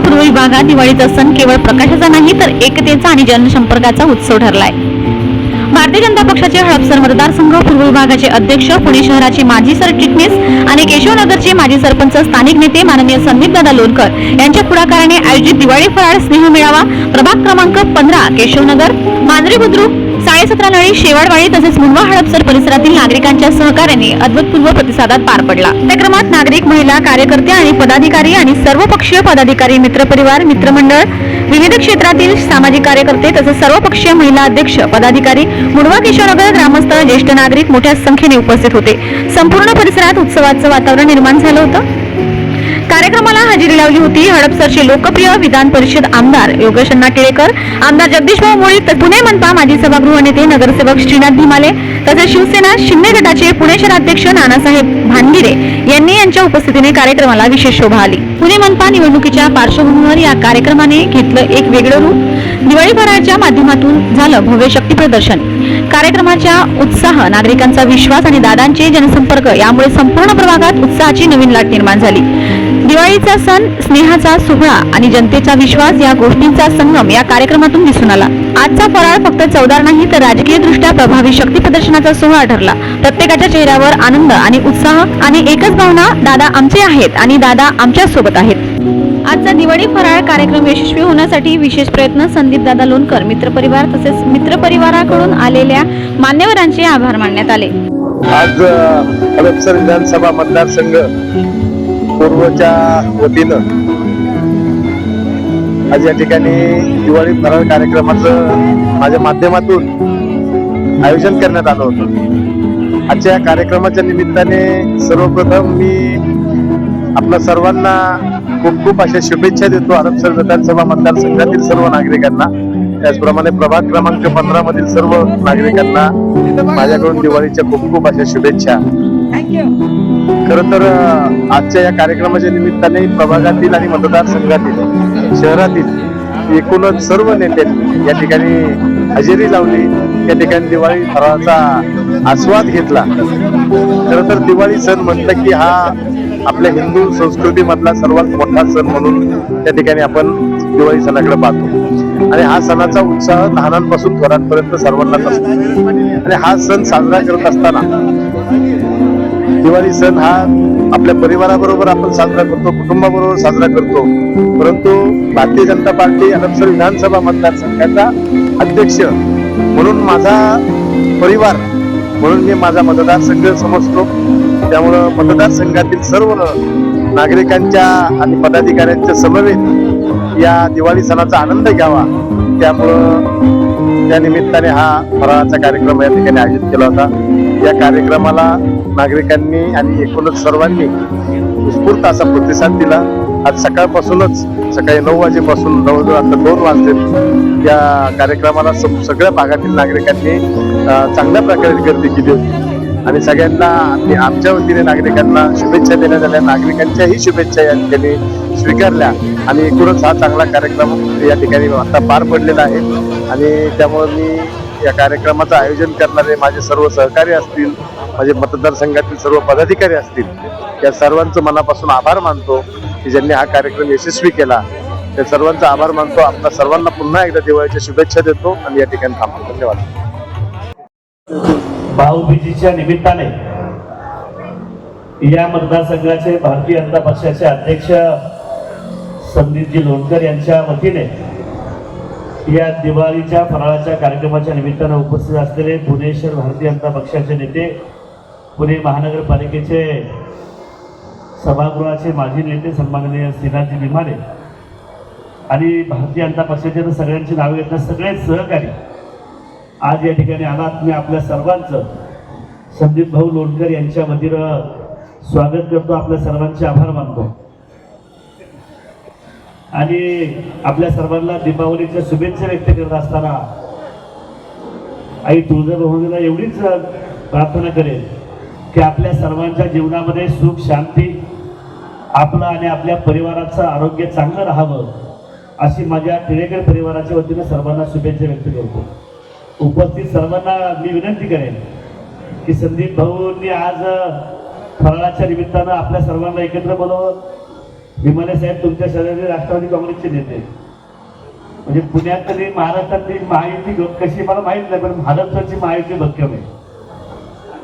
पूर्व विभागात दिवाळीचा सण केवळ प्रकाशाचा नाही तर एकतेचा आणि जनसंपर्काचा उत्सव ठरलाय. भारतीय जनता पक्षाचे हडपसर मतदारसंघ पूर्व विभागाचे अध्यक्ष पुणे शहराचे माजी सरचिटणीस आणि केशवनगरचे माजी सरपंच स्थानिक नेते माननीय संदीप दादा लोणकर यांच्या पुढाकाराने आयोजित दिवाळी फराळ स्नेह मेळावा प्रभाग क्रमांक पंधरा केशवनगर मांजरी बुद्रुक साडेसतरा नळी शेवाडवाडी तसेच मुंबा हडपसर परिसरातील नागरिकांच्या सहकार्याने अद्भुतपूर्व प्रतिसादात पार पडला. त्या क्रमात नागरिक महिला कार्यकर्ते आणि पदाधिकारी आणि सर्वपक्षीय पदाधिकारी मित्रपरिवार मित्रमंडळ विविध क्षेत्रातील सामाजिक कार्यकर्ते तसेच सर्वपक्षीय महिला अध्यक्ष पदाधिकारी मुडवा केशवनगर ग्रामस्थ ज्येष्ठ नागरिक मोठ्या संख्येने उपस्थित होते. संपूर्ण परिसरात उत्सवाचं वातावरण निर्माण झालं होतं. कार्यक्रमाला हजेरी लावली होती. हडपसरचे लोकप्रिय विधान परिषद आमदार योगेश अण्णा टिळेकर आमदार जगदीशभाऊ मोळी तर पुणे मनपा माजी सभागृह नेते नगरसेवक श्रीनाथ भीमाले तसेच शिवसेना शिंदे गटाचे पुणे शहराध्यक्ष नानासाहेब भानगिरे यांनी यांच्या उपस्थितीने कार्यक्रमाला विशेष शोभा आली. पुणे मनपा निवडणुकीच्या पार्श्वभूमीवर या कार्यक्रमाने घेतलं एक वेगळं रूप. दिवाळीपराच्या माध्यमातून झालं भव्य शक्ती प्रदर्शन. कार्यक्रमाच्या उत्साह नागरिकांचा विश्वास आणि दादांचे जनसंपर्क यामुळे संपूर्ण प्रभागात उत्साहाची नवीन लाट निर्माण झाली. दिवाळीचा सण स्नेहाचा सोहळा आणि जनतेचा विश्वास या गोष्टींचा संगम या कार्यक्रमातून दिसून आला. आजचा फराळ फक्त चवदार नाही तर राजकीय दृष्ट्या प्रभावी शक्ती प्रदर्शनाचा सोहळा ठरला. प्रत्येकाच्या चेहऱ्यावर आनंद आणि उत्साह आणि एकच भावना दादा आमचे आहेत आणि दादा आमच्यासोबत आहेत. आजचा दिवाळी फराळ कार्यक्रम यशस्वी होण्यासाठी विशेष प्रयत्न संदीप दादा लोणकर मित्रपरिवार तसेच मित्रपरिवाराकडून आलेल्या मान्यवरांचे आभार मानण्यात आले. आज हडपसर विधानसभा मतदारसंघ पूर्वच्या वतीनं आज या ठिकाणी दिवाळी फराळ कार्यक्रमाचं माझ्या माध्यमातून आयोजन करण्यात आलं होतं. आजच्या या कार्यक्रमाच्या निमित्ताने सर्वप्रथम मी आपल्या सर्वांना खूप खूप अशा शुभेच्छा देतो हडपसर विधानसभा मतदारसंघातील सर्व नागरिकांना. त्याचप्रमाणे प्रभाग क्रमांक पंधरा मधील सर्व नागरिकांना माझ्याकडून दिवाळीच्या खूप खूप अशा शुभेच्छा. खर तर आजच्या या कार्यक्रमाच्या निमित्ताने प्रभागातील आणि मतदारसंघातील शहरातील एकूणच सर्व नेत्यांनी या ठिकाणी हजेरी लावली. या ठिकाणी दिवाळी फराळाचा आस्वाद घेतला. खर तर दिवाळी सण म्हटलं की हा आपल्या हिंदू संस्कृतीमधला सर्वात मोठा सण म्हणून त्या ठिकाणी आपण दिवाळी सणाकडे पाहतो. आणि हा सणाचा उत्साह लहानांपासून थोरांपर्यंत सर्वांनाच असतो. आणि हा सण साजरा करत असताना दिवाळी सण हा आपल्या परिवाराबरोबर आपण साजरा करतो कुटुंबाबरोबर साजरा करतो. परंतु भारतीय जनता पार्टी हडपसर विधानसभा मतदारसंघाचा अध्यक्ष म्हणून माझा परिवार म्हणून मी माझा मतदारसंघ समजतो. त्यामुळं मतदारसंघातील सर्व नागरिकांच्या आणि पदाधिकाऱ्यांच्या समवेत या दिवाळी सणाचा आनंद घ्यावा. त्यामुळं त्या निमित्ताने हा फराळाचा कार्यक्रम या ठिकाणी आयोजित केला होता. या कार्यक्रमाला नागरिकांनी आणि एकूणच सर्वांनी उत्स्फूर्त असा प्रतिसाद दिला. आज सकाळपासूनच सकाळी नऊ वाजेपासून जवळजवळ आता दोन वाजले. या कार्यक्रमाला सगळ्या भागातील नागरिकांनी चांगल्या प्रकारे गर्दी केली होती. आणि सगळ्यांना आम्ही आमच्या वतीने नागरिकांना शुभेच्छा देण्यात आल्या. नागरिकांच्याही शुभेच्छा या ठिकाणी स्वीकारल्या. आणि एकूणच हा चांगला कार्यक्रम या ठिकाणी आता पार पडलेला आहे. आणि त्यामुळे मी या कार्यक्रमाचं आयोजन करणारे माझे सर्व सहकारी असतील माझे मतदारसंघातील सर्व पदाधिकारी असतील या सर्वांचं मनापासून आभार मानतो की ज्यांनी हा कार्यक्रम यशस्वी केला. त्या सर्वांचा आभार मानतो. आपल्या सर्वांना पुन्हा एकदा दिवाळीच्या शुभेच्छा देतो आणि या ठिकाणी थांबतो. धन्यवाद. भाऊबीजीच्या निमित्ताने या मतदारसंघाचे भारतीय जनता पक्षाचे अध्यक्ष संदीपजी लोणकर यांच्या वतीने या दिवाळीच्या फराळाच्या कार्यक्रमाच्या निमित्तानं उपस्थित असलेले पुणे शहर भारतीय जनता पक्षाचे नेते पुणे महानगरपालिकेचे सभागृहाचे माजी नेते सन्माननीय श्रीनाथजी विमाने आणि भारतीय जनता पक्षाचे तर सगळ्यांची नावे घेतल्या सगळे सहकारी आज या ठिकाणी आलात मी आपल्या सर्वांचं. संदीप भाऊ लोणकर यांच्या वतीनं स्वागत करतो आपल्या सर्वांचे आभार मानतो. आणि आपल्या सर्वांना दीपावलीच्या शुभेच्छा व्यक्त करत असताना आई तुळजाभवानीला एवढीच प्रार्थना करेल की आपल्या सर्वांच्या जीवनामध्ये सुख शांती आपलं आणि आपल्या परिवाराचं आरोग्य चांगलं राहावं अशी माझ्या टिळेकर परिवाराच्या वतीनं सर्वांना शुभेच्छा व्यक्त करतो. उपस्थित सर्वांना मी विनंती करेन की संदीप भाऊंनी आज फराळाच्या निमित्तानं आपल्या सर्वांना एकत्र बोलवून विमाने साहेब तुमच्या शरीर राष्ट्रवादी काँग्रेसचे नेते. म्हणजे पुण्यातली महाराष्ट्रातली महायुती कशी मला माहीत नाही पण महाराष्ट्राची महायुती भक्कम आहे.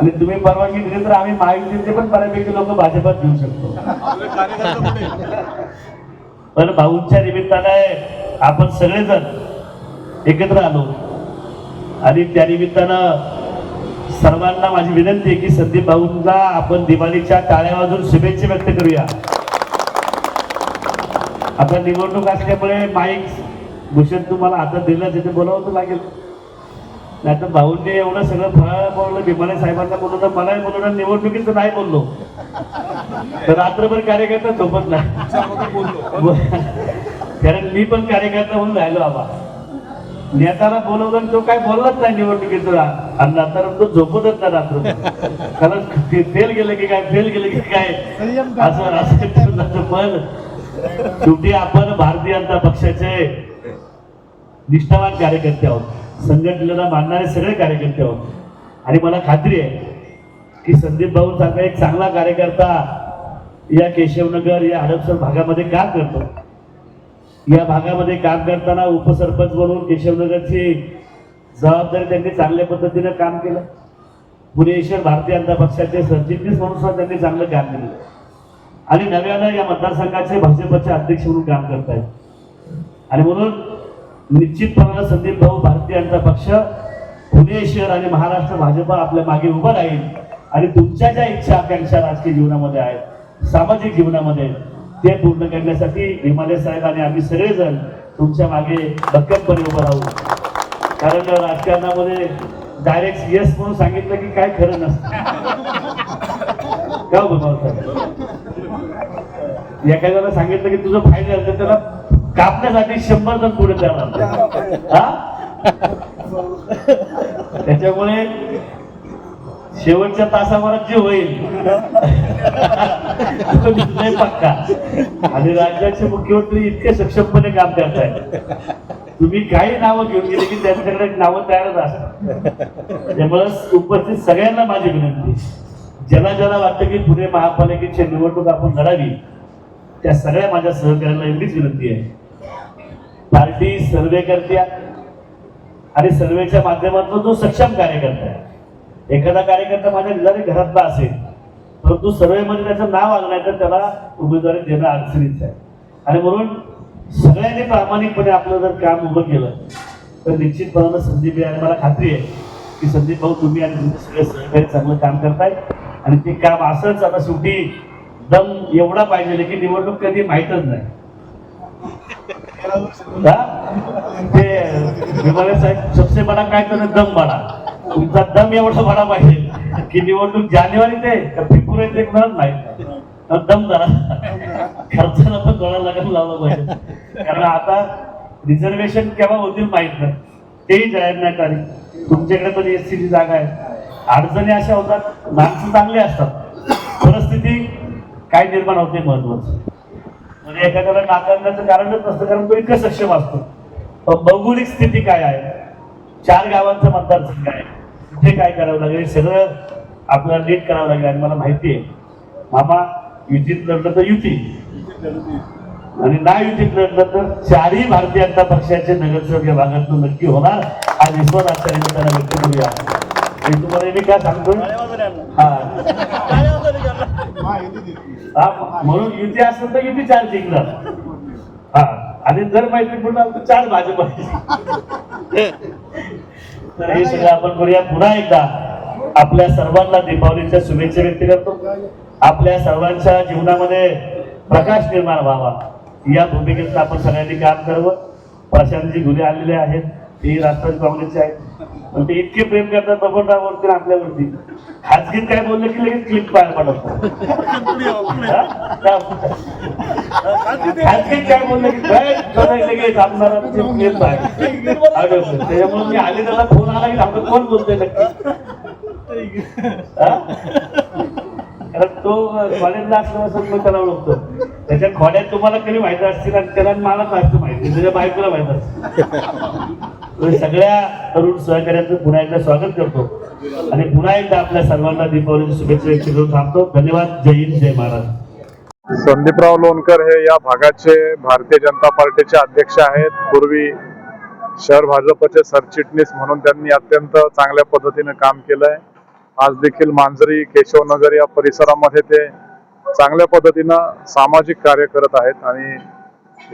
आणि तुम्ही परवानगी दिली तर आम्ही महायुतीचे पण बऱ्यापैकी लोक भाजपात घेऊ शकतो. पण भाऊंच्या निमित्ताने आपण सगळेजण एकत्र आलो. आणि त्या निमित्तानं सर्वांना माझी विनंती आहे की संदीप भाऊंना आपण दिवाळीच्या टाळ्या वाजून शुभेच्छा व्यक्त करूया. आता निवडणूक असल्यामुळे माईक भूषण तुम्हाला हातात दिलं तिथे बोलावं तर लागेल. नाही तर भाऊंनी एवढं सगळं फळ बोललं भीमाने साहेबांना बोलवलं मलाही बोलवलं निवडणुकीचं नाही बोललो. तर रात्रभर कार्यकर्ता झोपत नाही. कारण मी पण कार्यकर्ता म्हणून राहिलो आबा. नेत्याला बोलवलं तो काय बोललाच नाही निवडणुकीचं आणि नंतर तो झोपतच नाही रात्र कारण फेल गेलं की काय फेल गेलं की काय? असं असं पण शेवटी आपण भारतीय जनता पक्षाचे निष्ठावान कार्यकर्ते आहोत. संघटनेला मानणारे सगळे कार्यकर्ते आहोत. आणि मला खात्री आहे की संदीप भाऊ सारखा एक चांगला कार्यकर्ता या केशवनगर या हडपसर भागामध्ये काम करतो? या भागामध्ये काम करताना उपसरपंच म्हणून केशवनगरची जबाबदारी त्यांनी चांगल्या पद्धतीनं काम केलं. पुणे शहर भारतीय जनता पक्षाचे सरचिटणीस म्हणून सुद्धा त्यांनी चांगलं काम केलं आणि नव्यानं या मतदारसंघाचे भाजपचे अध्यक्ष म्हणून काम करतायत. आणि म्हणून निश्चितपणानं संदीप भाऊ भारतीय जनता पक्ष पुणे शहर आणि महाराष्ट्र भाजप आपल्या मागे उभं राहील. आणि तुमच्या ज्या इच्छा आकांक्षा राजकीय जीवनामध्ये आहेत सामाजिक जीवनामध्ये आहेत, ते पूर्ण करण्यासाठी हिमालय साहेब आणि आम्ही सगळेजण तुमच्या मागे भक्कमपणे उभं राहू. कारण राजकारणामध्ये डायरेक्ट येस म्हणून सांगितलं की काय खरं नसतं. का हो बघा एखाद्याला सांगितलं की तुझं फायदा झालं तर त्याला कापण्यासाठी शंभर जण पुढे द्यावं हा? त्याच्यामुळे शेवटच्या तासाभरात जे होईल. पक्का. आणि राज्याचे मुख्यमंत्री इतके सक्षमपणे काम करतायत. तुम्ही काही नावं घेऊन गेले की त्यांच्याकडे नावं तयारच असतात. त्यामुळे उपस्थित सगळ्यांना माझी विनंती. ज्याला ज्याला वाटतं की पुणे महापालिकेची निवडणूक आपण लढावी त्या सगळ्या माझ्या सहकार्याला एवढीच विनंती आहे. पार्टी सर्वे करते आणि सर्वेच्या माध्यमातून जो सक्षम कार्यकर्ता आहे. एखादा कार्यकर्ता माझ्या निजारी घरातला असेल परंतु सर्वेमध्ये त्याचं नाव आलं नाही तर त्याला उमेदवारी देणं अडचणीच आहे. आणि म्हणून सगळ्यांनी प्रामाणिकपणे आपलं जर काम उभं केलं तर निश्चितपणानं संदीप आहे आणि मला खात्री आहे की संदीप भाऊ तुम्ही आणि तुमचे सगळे सहकारी चांगलं काम करताय. आणि ते काम असंच आता शेवटी दम एवढा पाहिजे की निवडणूक कधी माहीतच नाही. ते विमाने साहेब सबसे बडा काय तर दम बडा तुमचा दम एवढा बडा पाहिजे. की निवडणूक जानेवारी ते का फेब्रुवारी ते कुणाला नाही. दम जरा खर्चाला पण थोडा लग्न लावला पाहिजे. कारण आता रिझर्वेशन केव्हा होतील माहीत नाही. तेही जाहीर नाही तारीख. तुमच्याकडे पण एस सीची जागा आहे. अडचणी अशा होतात माणसं चांगली असतात. परिस्थिती काय निर्माण होते महत्वाचं. म्हणजे एखाद्याला नाकारण्याचं कारणच नसतं कारण तो इतकं सक्षम असतो. भौगोलिक स्थिती काय आहे? चार गावांचं मतदारसंघ आहे. कुठे काय करावं लागेल? सगळं आपल्याला नीट करावं लागेल आणि मला माहिती आहे. मामा युतीत लढलं तर युती. आणि ना युतीत लढलं तर चारही भारतीय जनता पक्षाचे नगरसेवक या भागातून नक्की होणार. हा विश्वास आजच्या निमित्तानं व्यक्त करूया. मी तुम्हाला मी काय सांगतो हा. म्हणून युती असेल तर युती चार जिंकणार. हा. आणि जर मैत्रीपूर्ण असेल तर चार भाजप. तर हे सगळं आपण करूया पुन्हा एकदा आपल्या सर्वांना दीपावलीच्या शुभेच्छा व्यक्त करतो. आपल्या सर्वांच्या जीवनामध्ये प्रकाश निर्माण व्हावा. या भूमिकेत आपण सगळ्यांनी काम करावं. प्रशांतजी गुन्हे आलेले आहेत. ते राष्ट्रवादी काँग्रेसचे आहेत. पण ते इतके प्रेम करतात बबनरावरती आपल्यावरती. खाजगीत काय बोलले की लगेच क्लिप पाय पडत खाजगीत काय बोलले की लगेच क्लिप पाय त्याच्यामुळे मी आले त्याला फोन आला की आपलं कोण बोलतोय नक्की? कारण तो कॉलेजला असल्यापासून मी त्याला ओळखतो. त्याच्या खोड्यात तुम्हाला कधी माहिती असतील आणि त्याला आणि मला माहिती माहिती त्याच्या बायकोला माहीत असते. तर सगळ्या तरुण सहकार्याचं पुन्हा एकदा स्वागत करतो. आणि पुन्हा एकदा आपल्या सर्वांना दीपावलीची शुभेच्छा व्यक्त करून थांबतो. धन्यवाद. जय हिंद जय महाराज. संदीपराव लोणकर हे या भागाचे भारतीय जनता पार्टीचे अध्यक्ष आहेत. पूर्वी शहर भाजपचे सरचिटणीस म्हणून त्यांनी अत्यंत चांगल्या पद्धतीने काम केलंय. आज देखील मांजरी केशवनगर या परिसरामध्ये ते चांगल्या पद्धतीनं सामाजिक कार्य करत आहेत आणि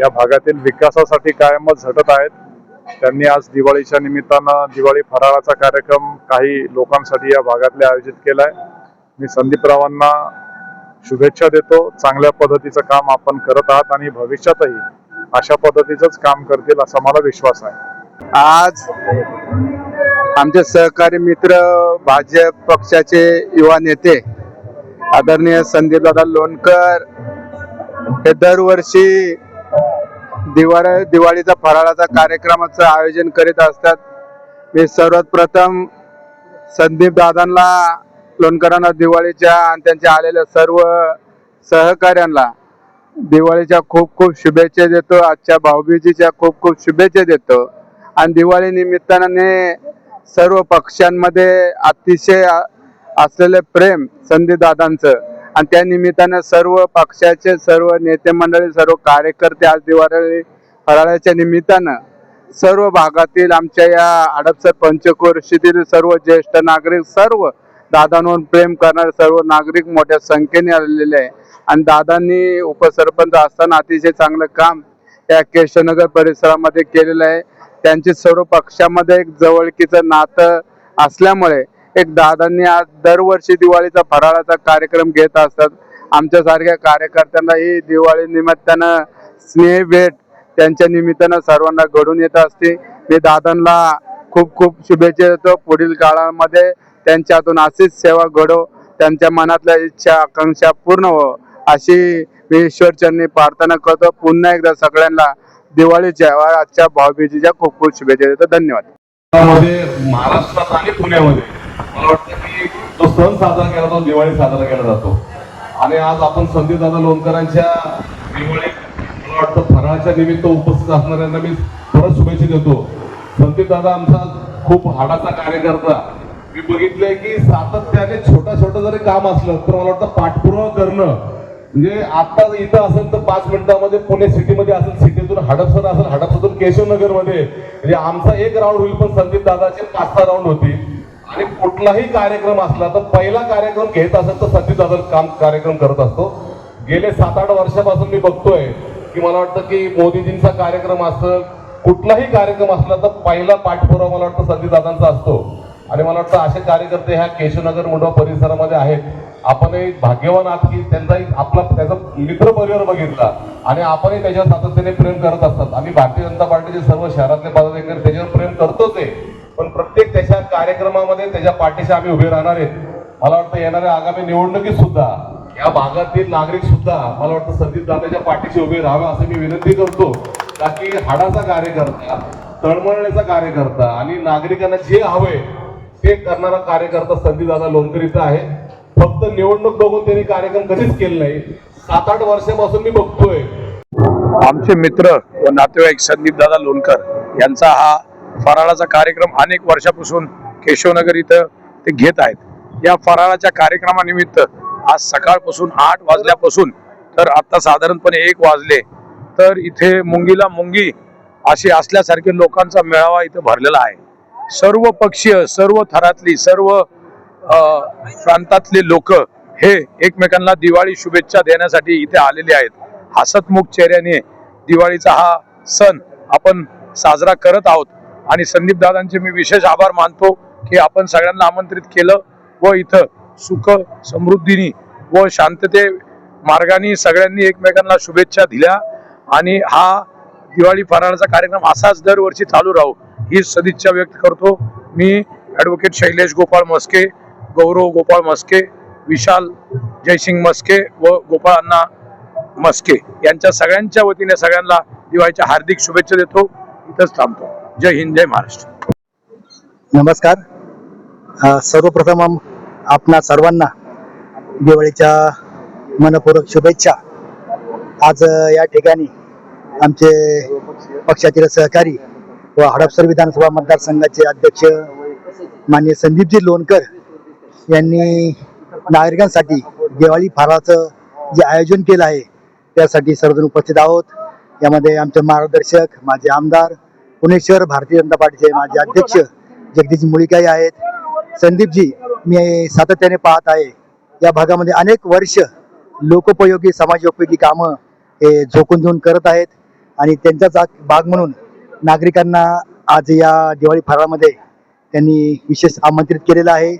या भागातील विकासासाठी कायमच झटत आहेत. त्यांनी आज दिवाळीच्या निमित्तानं दिवाळी फराळाचा कार्यक्रम काही लोकांसाठी या भागातले आयोजित केलाय. मी संदीपरावांना शुभेच्छा देतो. चांगल्या पद्धतीचं काम आपण करत आहात आणि भविष्यातही अशा पद्धतीचंच काम करतील असा मला विश्वास आहे. आज आमचे सहकारी मित्र भाजप पक्षाचे युवा नेते आदरणीय संदीपदादा लोणकर हे दरवर्षी दिवाळी दिवाळीचा फराळाचा कार्यक्रमाचं आयोजन करीत असतात. मी सर्वात प्रथम संदीप दादांना लोणकरांना दिवाळीच्या आणि त्यांच्या आलेल्या सर्व सहकाऱ्यांना दिवाळीच्या खूप खूप शुभेच्छा देतो. आजच्या भाऊबीजीच्या खूप खूप शुभेच्छा देतो. आणि दिवाळी निमित्ताने सर्व पक्षांमध्ये अतिशय असलेले प्रेम संदीप दादांचं आणि त्या निमित्तानं सर्व पक्षाचे सर्व नेते मंडळी सर्व कार्यकर्ते आज दिवाळी फराळाच्या निमित्तानं सर्व भागातील आमच्या या हडपसर पंचकोशीतील सर्व ज्येष्ठ नागरिक सर्व दादांवर प्रेम करणारे सर्व नागरिक मोठ्या संख्येने आलेले आहे. आणि दादांनी उपसरपंच असताना अतिशय चांगलं काम या केशवनगर परिसरामध्ये केलेलं आहे. त्यांची सर्व पक्षामध्ये एक जवळकीचं नातं असल्यामुळे एक दादांनी आज दरवर्षी दिवाळीचा फराळाचा कार्यक्रम घेत असतात. आमच्यासारख्या कार्यकर्त्यांना ही दिवाळी निमित्तानं स्नेह भेट त्यांच्या निमित्तानं सर्वांना घडून येत असते. मी दादांना खूप खूप शुभेच्छा देतो. पुढील काळामध्ये त्यांच्यातून अशीच सेवा घडो त्यांच्या मनातल्या इच्छा आकांक्षा पूर्ण हो अशी मी ईश्वरचरणी प्रार्थना करतो. पुन्हा एकदा सगळ्यांना दिवाळीच्या आजच्या भाऊबीजीच्या खूप खूप शुभेच्छा देतो. धन्यवाद. महाराष्ट्रात आणि पुण्यामध्ये मला वाटतं की जो सण साजरा केला जातो दिवाळी साजरा केला जातो. आणि आज आपण संदीप दादा लोणकरांच्या दिवाळीत मला वाटतं फराळाच्या निमित्त उपस्थित असणाऱ्यांना मी परत शुभेच्छा देतो. संदीप दादा आमचा खूप हाडाचा कार्यकर्ता. मी बघितलंय की सातत्याने छोटा छोटं जरी काम असलं तर मला वाटतं पाठपुरावा करणं. म्हणजे आता इथं असेल तर पाच मिनिटामध्ये पुणे सिटीमध्ये असेल सिटीतून हडपसर असेल हडपसरतून केशवनगरमध्ये. म्हणजे आमचा एक राऊंड होईल पण संदीप दादाचे पाच सहा राऊंड होती आणि कुठलाही कार्यक्रम असला तर पहिला कार्यक्रम घेत असेल तर सचिन काम कार्यक्रम करत असतो. गेले सात आठ वर्षापासून मी बघतोय की मला वाटतं की मोदीजींचा कार्यक्रम असेल कुठलाही कार्यक्रम असला तर पहिला पाठपुरावा मला वाटतं संदीप दादांचा असतो. आणि मला वाटतं असे कार्यकर्ते ह्या केशवनगर मुंडवा परिसरामध्ये आहेत. आपणही भाग्यवान आहात की त्यांचा एक आपला त्याचा मित्र परिवार बघितला. आणि आपणही त्याच्यावर सातत्याने प्रेम करत असतात. आम्ही भारतीय जनता पार्टीचे सर्व शहरातले पदाधिकारी त्याच्यावर प्रेम करतोच आहे. पण प्रत्येक त्याच्या कार्यक्रमामध्ये त्याच्या पाठीशी आम्ही उभे राहणार आहेत. मला वाटतं येणाऱ्या आगामी निवडणुकीत सुद्धा या भागातील नागरिक सुद्धा मला वाटतं संदीप दादाच्या पाठीशी उभे राहावे असं मी विनंती करतो. का की हाडाचा कार्यकर्ता तळमळण्याचा कार्यकर्ता आणि नागरिकांना जे हवे ते करणारा कार्यकर्ता संदीप दादा लोणकर इथं आहे. फक्त निवडणूक बघून त्यांनी कार्यक्रम कधीच केले नाही. सात आठ वर्षापासून मी बघतोय. आमचे मित्र व नातेवाईक संदीप दादा लोणकर यांचा हा फराळाचा कार्यक्रम अनेक वर्षापासून केशवनगर इथं ते घेत आहेत. या फराळाच्या कार्यक्रमानिमित्त आज सकाळपासून आठ वाजल्यापासून तर आता साधारणपणे एक वाजले तर इथे मुंगीला मुंगी अशी असल्यासारखे लोकांचा मेळावा इथं भरलेला आहे. सर्व पक्षीय सर्व थरातली सर्व प्रांतातले लोक हे एकमेकांना दिवाळी शुभेच्छा देण्यासाठी इथे आलेले आहेत. हसतमुख चेहऱ्याने दिवाळीचा हा सण आपण साजरा करत आहोत. आणि संदीप दादांचे मी विशेष आभार मानतो की आपण सगळ्यांना आमंत्रित केलं व इथं सुख समृद्धीनी व शांतते मार्गाने सगळ्यांनी एकमेकांना शुभेच्छा दिल्या. आणि हा दिवाळी फराळाचा कार्यक्रम असाच दरवर्षी चालू राहू ही सदिच्छा व्यक्त करतो. मी ॲडव्होकेट शैलेश गोपाळ मस्के गौरव गोपाळ मस्के विशाल जयसिंग मस्के व गोपाळ अण्णा मस्के यांच्या सगळ्यांच्या वतीने सगळ्यांना दिवाळीच्या हार्दिक शुभेच्छा देतो. इथंच थांबतो. जय हिंद जय महाराष्ट्र. नमस्कार. सर्वप्रथम आपणा सर्वांना दिवाळीच्या मनपूर्वक शुभेच्छा. आज या ठिकाणी आमचे पक्षातील सहकारी व हडपसर विधानसभा मतदारसंघाचे अध्यक्ष माननीय संदीपजी लोणकर यांनी नागरिकांसाठी दिवाळी फाराचं जे आयोजन केलं आहे त्यासाठी सर्वजण उपस्थित आहोत. यामध्ये आमचे मार्गदर्शक माझे आमदार पुणे शहर भारतीय जनता पार्टीचे माझे अध्यक्ष जगदीश मुळीकाई आहेत. संदीपजी मी सातत्याने पाहत आहे. या भागामध्ये अनेक वर्ष लोकोपयोगी समाजोपयोगी कामं हे झोकून देऊन करत आहेत आणि त्यांचाच भाग म्हणून नागरिकांना आज या दिवाळी फराळामध्ये त्यांनी विशेष आमंत्रित केलेलं आहे.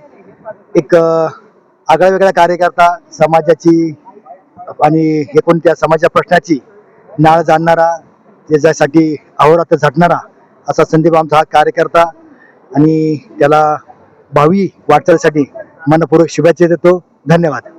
एक आगळा वेगळा कार्यकर्ता समाजाची आणि एकूण त्या समाजाच्या प्रश्नाची नाळ जाणणारा त्याच्यासाठी अहोरात्र झटणारा असा संदीप आमचा हा कार्यकर्ता आणि त्याला भावी वाटचालीसाठी मनपूर्वक शुभेच्छा देतो. धन्यवाद.